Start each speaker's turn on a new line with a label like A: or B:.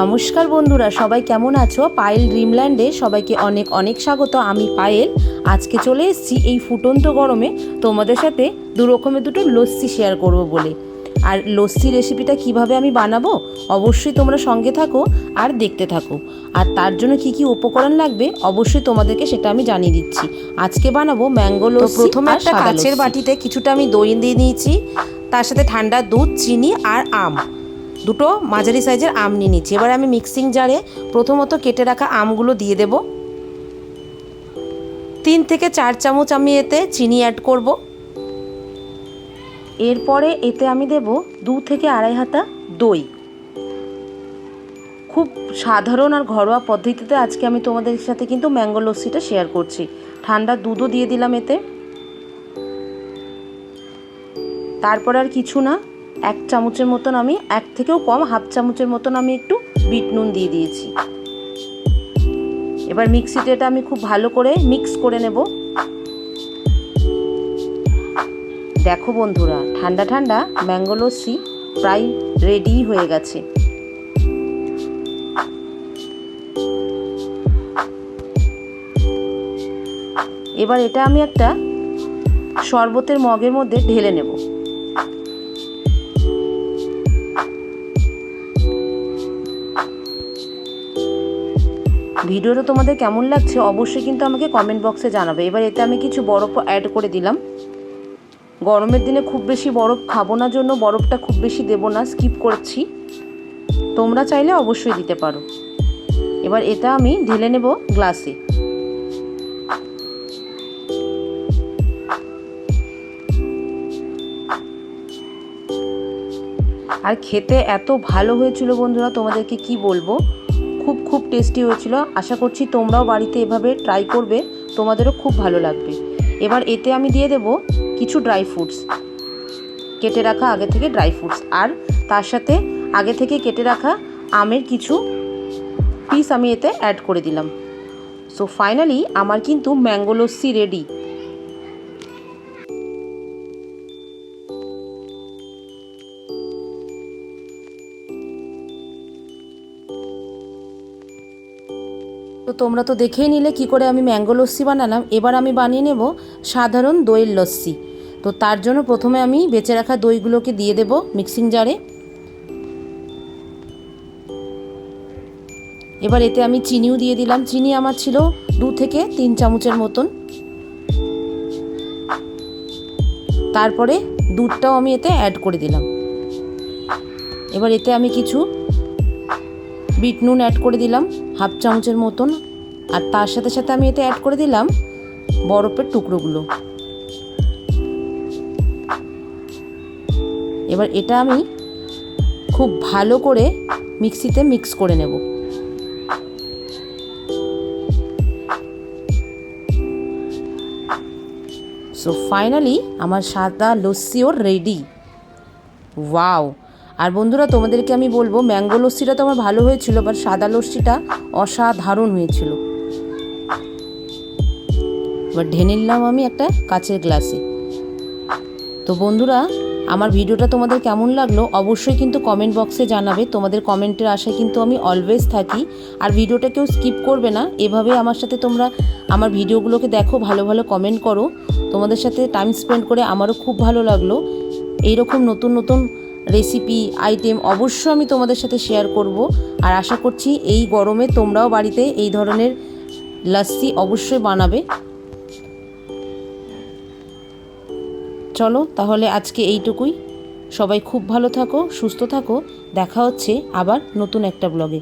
A: নমস্কার বন্ধুরা সবাই কেমন আছো? পায়েল ড্রিমল্যান্ডে সবাইকে অনেক অনেক স্বাগত। আমি পায়েল। আজকে চলে এসেছি এই ফুটন্ত গরমে তোমাদের সাথে দু রকমের দুটো লস্যি শেয়ার করব বলে। আর লস্যি রেসিপিটা কীভাবে আমি বানাবো? অবশ্যই তোমরা সঙ্গে থাকো আর দেখতে থাকো। আর তার জন্য কি কি উপকরণ লাগবে? অবশ্যই তোমাদেরকে সেটা আমি জানিয়ে দিচ্ছি। আজকে বানাবো ম্যাঙ্গো লস্যি প্রথমে একটা কাচের বাটিতে কিছুটা আমি দই দিয়ে নিয়েছি। তার সাথে ঠান্ডা দুধ চিনি আর আম। দুটো মাঝারি সাইজের আম নিয়ে নিচ্ছি। এবার আমি মিক্সিং জারে প্রথমত কেটে রাখা আমগুলো দিয়ে দেব। তিন থেকে চার চামচ আমি এতে চিনি অ্যাড করব। এরপরে এতে আমি দেব দু থেকে আড়াই হাতা দই। খুব সাধারণ আর ঘরোয়া পদ্ধতিতে আজকে আমি তোমাদের সাথে কিন্তু ম্যাঙ্গো লস্যিটা শেয়ার করছি। ঠান্ডা দুধও দিয়ে দিলাম এতে। তারপর আর কিছু না। এক চামচের মতন আমি, এক থেকেও কম, হাফ চামচের মতন আমি একটু বিট নুন দিয়ে দিয়েছি। এবার মিক্সিতে এটা আমি খুব ভালো করে মিক্স করে নেব। দেখো বন্ধুরা, ঠান্ডা ঠান্ডা ম্যাঙ্গো লস্যি প্রায় রেডি হয়ে গেছে। এবার এটা আমি একটা শরবতের মগের মধ্যে ঢেলে নেব। ভিডিওটা তোমাদের কেমন লাগছে অবশ্যই কিন্তু আমাকে কমেন্ট বক্সে জানাবে। এবার এতে আমি কিছু বরফ অ্যাড করে দিলাম। গরমের দিনে খুব বেশি বরফ খাব না জন্য বরফটা খুব বেশি দেবো না স্কিপ করছি। তোমরা চাইলে অবশ্যই দিতে পারো। এবার এটা আমি ঢেলে নেব গ্লাসে আর খেতে এত ভালো হয়েছিল বন্ধুরা, তোমাদেরকে কি বলব? খুব খুব টেস্টি হয়েছিল। আশা করছি তোমরাও বাড়িতে এভাবে ট্রাই করবে। তোমাদেরও খুব ভালো লাগবে। এবার এতে আমি দিয়ে দেব কিছু ড্রাই ফ্রুটস কেটে রাখা আগে থেকে ড্রাই ফ্রুটস আর তার সাথে আগে থেকে কেটে রাখা আমের কিছু পিস আমি এতে অ্যাড করে দিলাম। সো ফাইনালি আমার কিন্তু ম্যাঙ্গো লস্যি রেডি তো তোমরা তো দেখেই নিলে কি করে আমি ম্যাঙ্গো লস্যি বানালাম। এবার আমি বানিয়ে নেব সাধারণ দইয়ের লস্যি। তো তার জন্য প্রথমে আমি বেঁচে রাখা দইগুলোকে দিয়ে দেব মিক্সিং জারে। এবার এতে আমি চিনিও দিয়ে দিলাম। চিনি আমার ছিল দু থেকে তিন চামচের মতন। তারপরে দুধটাও আমি এতে অ্যাড করে দিলাম। এবার এতে আমি কিছু বিট নুন অ্যাড করে দিলাম হাফ চামচের মতন। আর তার সাথে সাথে আমি এতে অ্যাড করে দিলাম বরফের টুকরোগুলো। এবার এটা আমি খুব ভালো করে মিক্সিতে মিক্স করে নেব। সো ফাইনালি আমার সাদা লস্যিও রেডি। ওয়াও আর বন্ধুরা, তোমাদেরকে আমি বলব, ম্যাঙ্গো লস্যিটা তো আমার ভালো হয়েছিল বাট সাদা লস্যিটা অসাধারণ হয়েছিল। এবার ঢেনে নিলাম আমি একটা কাচের গ্লাসে। তো বন্ধুরা, আমার ভিডিওটা তোমাদের কেমন লাগল অবশ্যই কিন্তু কমেন্ট বক্সে জানাবে। তোমাদের কমেন্টের আশায় কিন্তু আমি অলওয়েজ থাকি। আর ভিডিওটা কেউ স্কিপ করবে না। এভাবে আমার সাথে তোমরা আমার ভিডিওগুলোকে দেখো, ভালো ভালো কমেন্ট করো। তোমাদের সাথে টাইম স্পেন্ড করে আমারও খুব ভালো লাগল। এইরকম নতুন নতুন রেসিপি আইটেম অবশ্যই আমি তোমাদের সাথে শেয়ার করব। আর আশা করছি এই গরমে তোমরাও বাড়িতে এই ধরনের লস্যি অবশ্যই বানাবে। চলো তাহলে আজকে এইটুকুই। সবাই খুব ভালো থাকো, সুস্থ থাকো। দেখা হচ্ছে আবার নতুন একটা ব্লগে